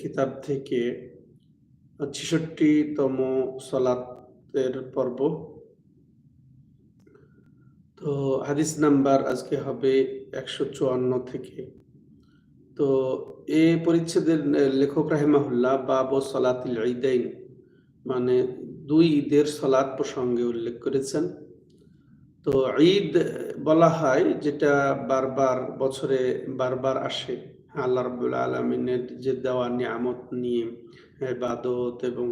কিতাব থেকে ছেষট্টিতম সলাতের পর্ব। তো হাদিস নাম্বার আজকে হবে একশো চুয়ান্ন থেকে। তো এ পরিচ্ছেদের লেখক রাহেমাহুল্লাহ বাব সলাতিল ঈদাইন মানে দুই ঈদের সলাৎ প্রসঙ্গে উল্লেখ করেছেন। তো ঈদ বলা হয় যেটা বারবার, বছরে বারবার আসে। আল্লাহ রবুল আলমিনের যে দেওয়া নিয়ামত নিয়ে বাদত এবং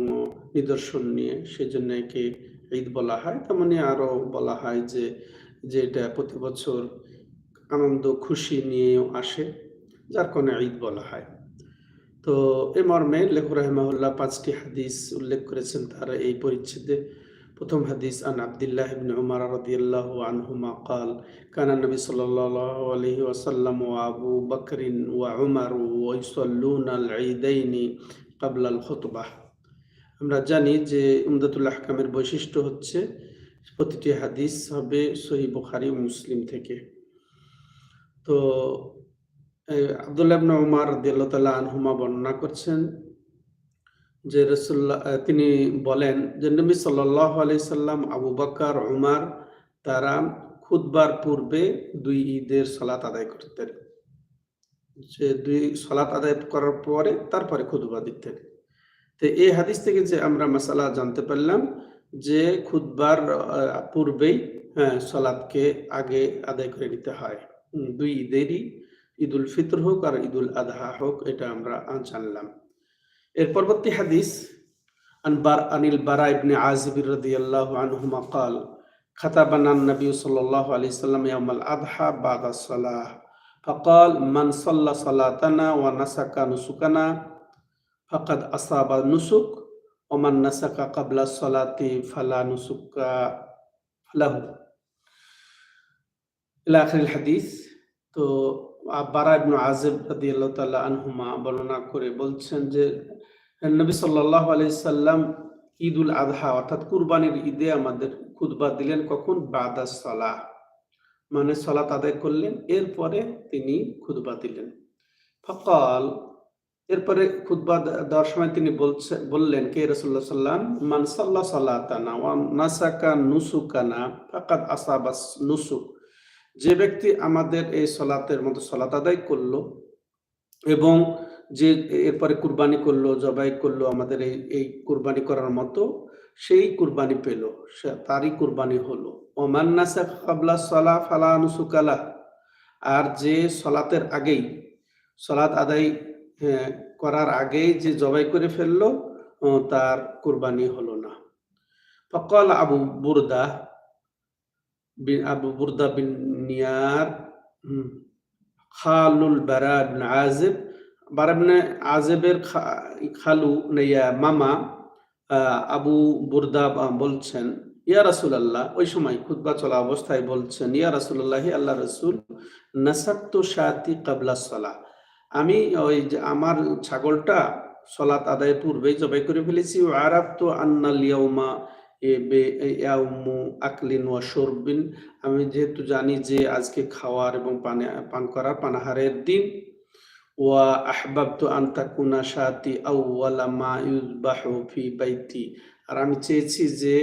নিদর্শন নিয়ে সেজন্য একে ঈদ বলা হয়। তেমনি আরও বলা হয় যে, যেটা প্রতি বছর আনন্দ, খুশি নিয়েও আসে, যার কোনো ঈদ বলা হয়। তো এ মর্মে লেখক রাহমাহুল্লাহ পাঁচটি হাদিস উল্লেখ করেছেন তারা এই পরিচ্ছেদে। প্রথম হাদিস আন আব্দুল্লাহ ইবনে উমার রাদিয়াল্লাহু আনহুমা قال كان النبي صلى الله عليه وسلم وابو بكر وعمر ويصلون العيدين قبل الخطبه আমরা জানি যে উমদাতুল আহকামের বৈশিষ্ট্য হচ্ছে প্রতিটি হাদিস হবে সহি বুখারি ও মুসলিম থেকে তো আবদুল্লাহ ইবনে উমার রাদিয়াল্লাহু তাআলা আনহুমা বর্ণনা করছেন যে রসুল্লাহ তিনি বলেন যে নবী সাল্লাহ সাল্লাম, আবু বাক্কার উমার, তারা খুদবার পূর্বে দুই ঈদের সলাত আদায় করতেন। যে দুই সলাত আদায় করার পরে তারপরে খুদবা দিতেন। তো এই হাদিস থেকে যে আমরা মশালা জানতে পারলাম যে খুদবার পূর্বেই হ্যাঁ সলাদকে আগে আদায় করে নিতে হয়। দুই ঈদেরই ঈদুল ফিতর হোক আর ঈদুল আদহা হোক, এটা আমরা জানলাম। এর পরবর্তী হাদিস আনবার আনিল বারা ইবনে আজিব রাদিয়াল্লাহু আনহুমা قال خطبنا النبي صلى الله عليه وسلم يوم الأضحى بعد الصلاة فقال من صلى صلاتنا ونسك نسكنا فقد أصاب النسك ومن نسك قبل الصلاة فلا نسك له إلى آخر الحديث তো বারা ইবনু আজিব রাদিয়াল্লাহু তাআলা আনহুমা বর্ণনা করে বলছেন যে নবী সাল্লাহ সাল্লাম ঈদ উল আদহা অর্থাৎ কুরবানির ঈদে আমাদের খুদবা দিলেন কখন? বাদা সলাহ মানে সলাত আদায় করলেন, এরপরে তিনি খুদবা দিলেন। ফকল, এরপরে খুদবা দেওয়ার সময় তিনি বলছে, বললেন, কে রসুল্লাহ সাল্লাম? মানসাল্লাহ সাল্লাতানা ওয়ান নাসাকা নুসুকানা ফাকাদ আসাবাস নুসুক। যে ব্যক্তি আমাদের এই সলাতের মতো সলাত আদায় করল এবং যে এরপরে কুরবানি করল, জবাই করল, আমাদের এই এই কুরবানি করার মতো, সেই কুরবানি পেল তারই কুরবানি হলো। ওমান্নাসা সলা ফালা নুসুকালা, আর যে সলাতের আগেই, সলাত আদায় করার আগেই যে জবাই করে ফেলল তার কুরবানি হলো না। ফকল Abu Burda bin, Abu Burda bin Niyar খালুল Bara bin আজিব বারাবনে আজেবের খালু মামা আবু বুরদা বলছেন, ইয়া রাসুল আল্লাহ ওই সময় খুদ্া চলা অবস্থায় বলছেন, ইয়া রাসুল আল্লাহ আল্লাহ রসুল নাসাক্তু শাতি কাবলা সলা আমি ওই যে আমার ছাগলটা সলাত আদায়ের পূর্বেই জবাই করে ফেলেছি ও আরাব তো আন্নাল ইয়াউমা আমি যেহেতু জানি যে আজকে খাওয়ার এবং পানে, পান করার পানাহারের দিন আহবাবতু আন তাকুনা শাতি আউওয়ালা মা ইউযবাহু ফি বাইতি। আর আমি চেয়েছি যে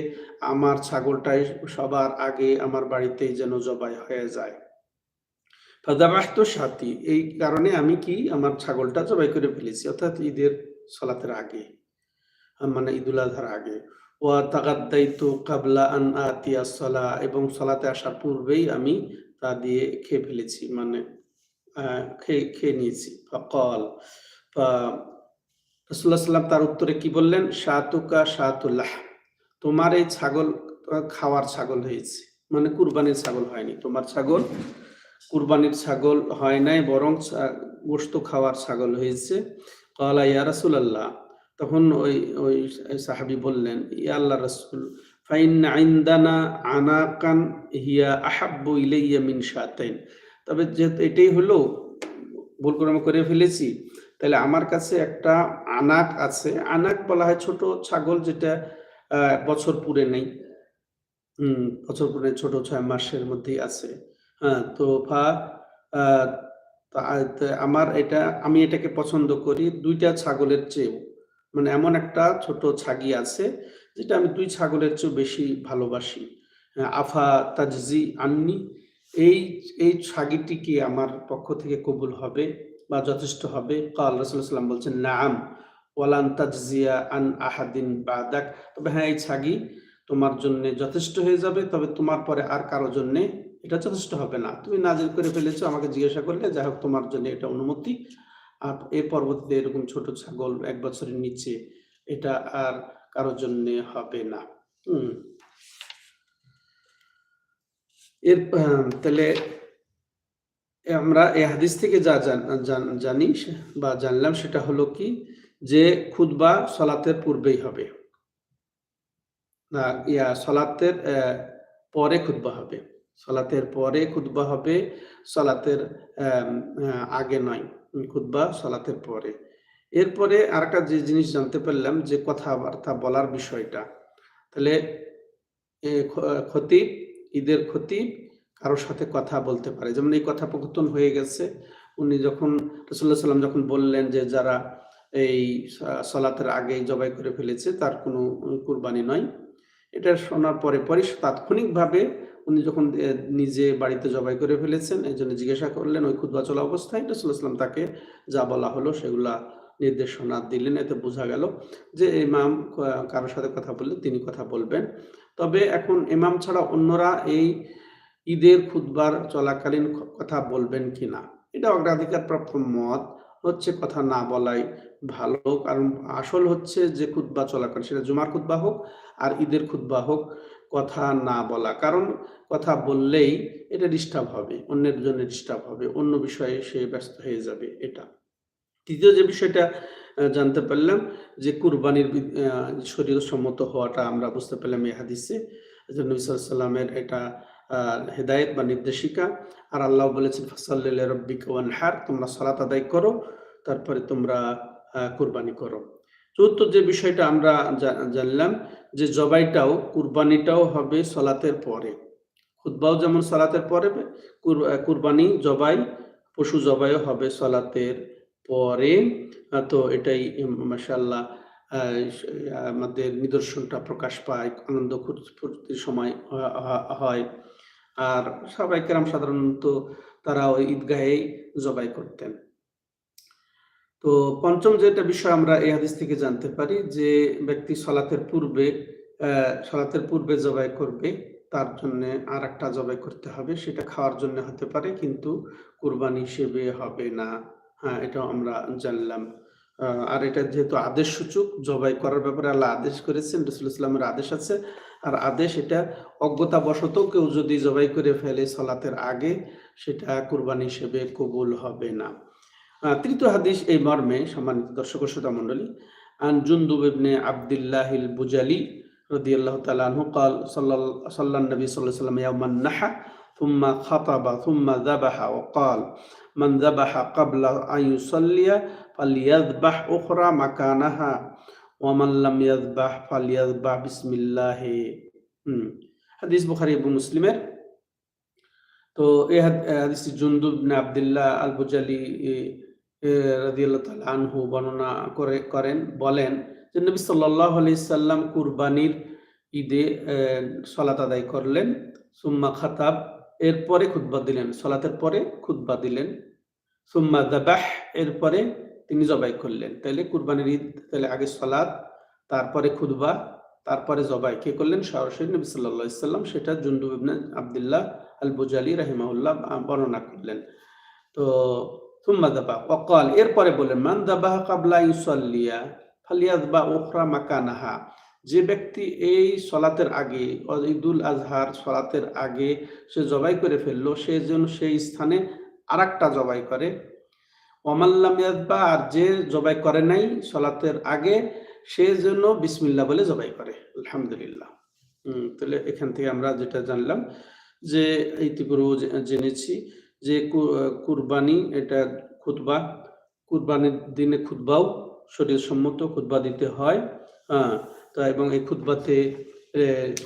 আমার ছাগলটাই সবার আগে আমার বাড়িতেই যেন জবাই হয়ে যায়। ফাদাবাহতু শাতি, এই কারণে আমি কি আমার ছাগলটা জবাই করে ফেলেছি? অর্থাৎ ঈদের সলাতের আগে মানে ঈদুল আজহার আগে। ওয়া তাগাদ্দাইতু কাবলা আন আতিয়া সলা, এবং সলাতে আসার পূর্বেই আমি তা দিয়ে খেয়ে ফেলেছি মানে খেয়ে খেয়ে নিয়েছি। ফকল। রসুল্লাহ তার উত্তরে কি বললেন? সাতুকা সাতুল্লাহ তোমার এই ছাগল খাওয়ার ছাগল হয়েছে। মানে কুরবানির ছাগল হয়নি। তোমার ছাগল, কুরবানির ছাগল হয় নাই, বরং গোস্ত খাওয়ার ছাগল হয়েছে। কলা ইয়া রাসুলাল্লাহ। তখন ওই ওই সাহাবি বললেন, ইয়া আল্লাহ রসুল ফাইন আইন্দানা আনাকান হিয়া আহাব্বু ইলাইয়া মিন শাতাইন। তবে যেহেতু এটাই হলো, ভুল করে করে ফেলেছি, তাহলে আমার কাছে একটা আনাক আছে। আনাক বলা হয় ছোট ছাগল যেটা বছর পুরে নেই। হম, বছর পুরে ছোট ছয় মাসের মধ্যেই আছে। হ্যাঁ তো ফা আমার এটা, আমি এটাকে পছন্দ করি দুইটা ছাগলের চেয়েও। মানে এমন একটা ছোট ছাগি আছে, যেটা আমি দুই ছাগলের চেয়েও বেশি ভালোবাসি। আফা তাজজি আননি এই এই ছাগিটি কি আমার পক্ষ থেকে কবুল হবে বা যথেষ্ট হবে? কাল রাসূলুল্লাহ সাল্লাম বলছেন নাআম ওয়ালান তাজজিয়া আন আহাদিন বাদাক। তবে হ্যাঁ এই ছাগি তোমার জন্য যথেষ্ট হয়ে যাবে, তবে তোমার পরে আর কারও জন্য এটা যথেষ্ট হবে না। তুমি নাজিল করে ফেলেছো, আমাকে জিজ্ঞাসা করলে, যাই হোক, তোমার জন্য এটা অনুমতি। আর এর পরবর্তীতে এরকম ছোট ছাগল এক বছরের নিচে এটা আর কারোর জন্য হবে না। হুম। এর তাহলে আমরা এই হাদিস থেকে যা জান- বা জানলাম সেটা হলো কি যে খুতবা সলাতের পূর্বেই হবে। না, ইয়া সলাতের পরে খুতবা হবে। সলাতের পরে খুতবা হবে, সলাতের আগে নয়, খুতবা সলাতের পরে। এরপরে আরেকটা যে জিনিস জানতে পারলাম যে কথাবার্তা বলার বিষয়টা, তাহলে খতিব ঈদের খতিব কারোর সাথে কথা বলতে পারে। যেমন এই কথোপকথন হয়ে গেছে, উনি যখন রসুল্লাহ সাল্লাম যখন বললেন যে যারা এই সলাতের আগে জবাই করে ফেলেছে, তার কোনো কুরবানি নয়। এটা শোনার পরে পরে তাৎক্ষণিকভাবে উনি যখন নিজে বাড়িতে জবাই করে ফেলেছেন, এই জন্য জিজ্ঞাসা করলেন, ওই খুদবা চলা অবস্থায় রসুল্লাহ সাল্লাম তাকে যা বলা হলো সেগুলা নির্দেশনা দিলেন। এতে বোঝা গেল যে ইমাম কারোর সাথে কথা বললে তিনি কথা বলবেন। তবে এখন ইমাম ছাড়া অন্যরা এই ঈদের খুতবার চলাকালীন কথা বলবেন কিনা? এটা অগ্রাধিকার প্রাপ্ত মত। হচ্ছে কথা না বলাই ভালো। কারণ আসল হচ্ছে যে খুতবা চলাকালীন, সেটা জুমার খুতবা হোক আর ঈদের খুতবা হোক, কথা না বলা। কারণ কথা বললেই এটা ডিস্টার্ব হবে, অন্যের জন্য ডিস্টার্ব হবে, অন্য বিষয়ে সে ব্যস্ত হয়ে যাবে এটা। তৃতীয় যে বিষয়টা জানতে পারলাম যে কুরবানির শরীর সম্মত হওয়াটা আমরা বুঝতে পারলাম এই হাদিসে, যে নবী সাল্লামের এটা হেদায়েত বা নির্দেশিকা। আর আল্লাহ বলেছেন ফাসাল্লিল রব্বিকা ওয়ানহার তোমরা সালাত আদায় করো, তারপরে তোমরা কুরবানি করো। চতুর্থ যে বিষয়টা আমরা জানলাম, যে জবাইটাও, কুরবানিটাও হবে সলাতের পরে। খুতবাও যেমন সলাতের পরে কুরবানি, জবাই, পশু জবাইও হবে সলাতের পরে তো এটাই মাসাল্লাহ আমাদের নিদর্শনটা প্রকাশ পায়, আনন্দ ফুর্তির সময় হয়। আর সবাই কেরাম সাধারণত তারা ওই ঈদগাহেই জবাই করতেন। তো পঞ্চম যেটা বিষয় আমরা এই হাদিস থেকে জানতে পারি যে, ব্যক্তি সলাতের পূর্বে সলাতের পূর্বে জবাই করবে, তার জন্য আর একটা জবাই করতে হবে, সেটা খাওয়ার জন্য হতে পারে, কিন্তু কুরবানি হিসেবে হবে না। হ্যাঁ এটাও আমরা জানলাম। আর এটা যেহেতু আদেশ সূচক, জবাই করার ব্যাপারে আল্লাহ আদেশ করেছেন, রসুল ইসলামের আদেশ আছে। আর আদেশ এটা অজ্ঞতাবশত কেউ যদি জবাই করে ফেলে সলাতের আগে, সেটা কোরবানি হিসেবে কবুল হবে না। তৃতীয় হাদিস এই মর্মে সম্মানিত দর্শক শ্রোতা মন্ডলী আন জুন্দুব ইবনে আবদুল্লাহিল বুজালি রদি আল্লাহ তালাহ কাল সাল্লা সাল্লাহ নবী সাল্লাহ সাল্লাম ইয়ামান নাহা ثم خطب ثم ذبح وقال من ذبح قبل أن يصلي فليذبح أخرى مكانها ومن لم يذبح فليذبح بسم الله হুম হাদিস বুখারী এবং মুসলিমের তো এই হাদ- এই হাদিসটি জুন্দুব ইবনে আব্দুল্লাহ আল বুজালি রাদিয়াল্লাহু তাআলা আনহু বর্ণনা করে করেন বলেন যে নবী সাল্লাল্লাহু আলাইহি সাল্লাম কুরবানির ঈদে আহ, সালাত আদায় করলেন সুম্মা খাতাব এরপরে খুতবা দিলেন সলাতের পরে খুতবা দিলেন। সুম্মা দাবাহ এরপরে তিনি জবাই করলেন। তাইলে কুরবানির ঈদ তাহলে আগে সলাদ তারপরে খুতবা তারপরে জবাই। কে করলেন? সরাসরি নবী সাল্লাল্লাহু আলাইহি সাল্লাম সেটা জুন্দুব ইবনে আব্দুল্লাহ আল বুজালি রাহিমাহুল্লাহ আহ, বর্ণনা করলেন। তো সুম্মা দাবা ওয়াকাল এরপরে বললেন মান দাবাহ কাবলা ইউসাল্লিয়া ফালিয়াদবা উখরা মাকানাহা। যে ব্যক্তি এই সলাতের আগে, ঈদুল আজহার সলাতের আগে সে জবাই করে ফেলল, সে যেন সেই স্থানে আরেকটা জবাই করে। ওমাল্লাম ইয়াদবা, আর যে জবাই করে নাই সলাতের আগে, সে যেন বিসমিল্লা বলে জবাই করে। আলহামদুলিল্লাহ। হম, তাহলে এখান থেকে আমরা যেটা জানলাম যে ইতিপূর্ব জেনেছি যে কুরবানি এটা খুতবা, কুরবানির দিনে খুতবাও শরীর সম্মত খুতবা দিতে হয়। হ্যাঁ তা এবং এই খুতবাতে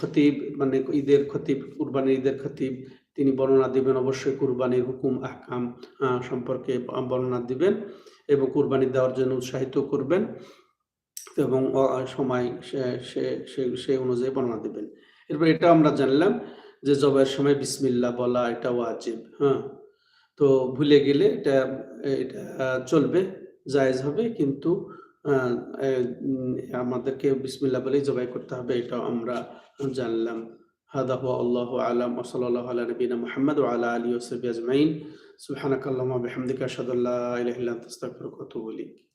খতিব মানে ঈদের খতিব, কুরবানির ঈদের খতিব, তিনি বর্ণনা দিবেন অবশ্যই কুরবানির হুকুম, আহকাম সম্পর্কে বর্ণনা দিবেন এবং কুরবানি দেওয়ার জন্য উৎসাহিত করবেন এবং সময় সে- সে- অনুযায়ী বর্ণনা দিবেন। এরপর এটা আমরা জানলাম যে জবের সময় বিসমিল্লাহ বলা এটা ওয়াজিব হ্যাঁ? তো ভুলে গেলে এটা এটা চলবে, জায়েজ হবে, কিন্তু আমাদেরকে বিসমিল্লাহ বলেই জবাই করতে হবে এটা আমরা জানলাম هذا هو الله أعلم وصلى الله على نبينا محمد وعلى آله وصحبه أجمعين سبحانك اللهم وبحمدك أشهد أن لا إله إلا أنت أستغفرك وأتوب إليك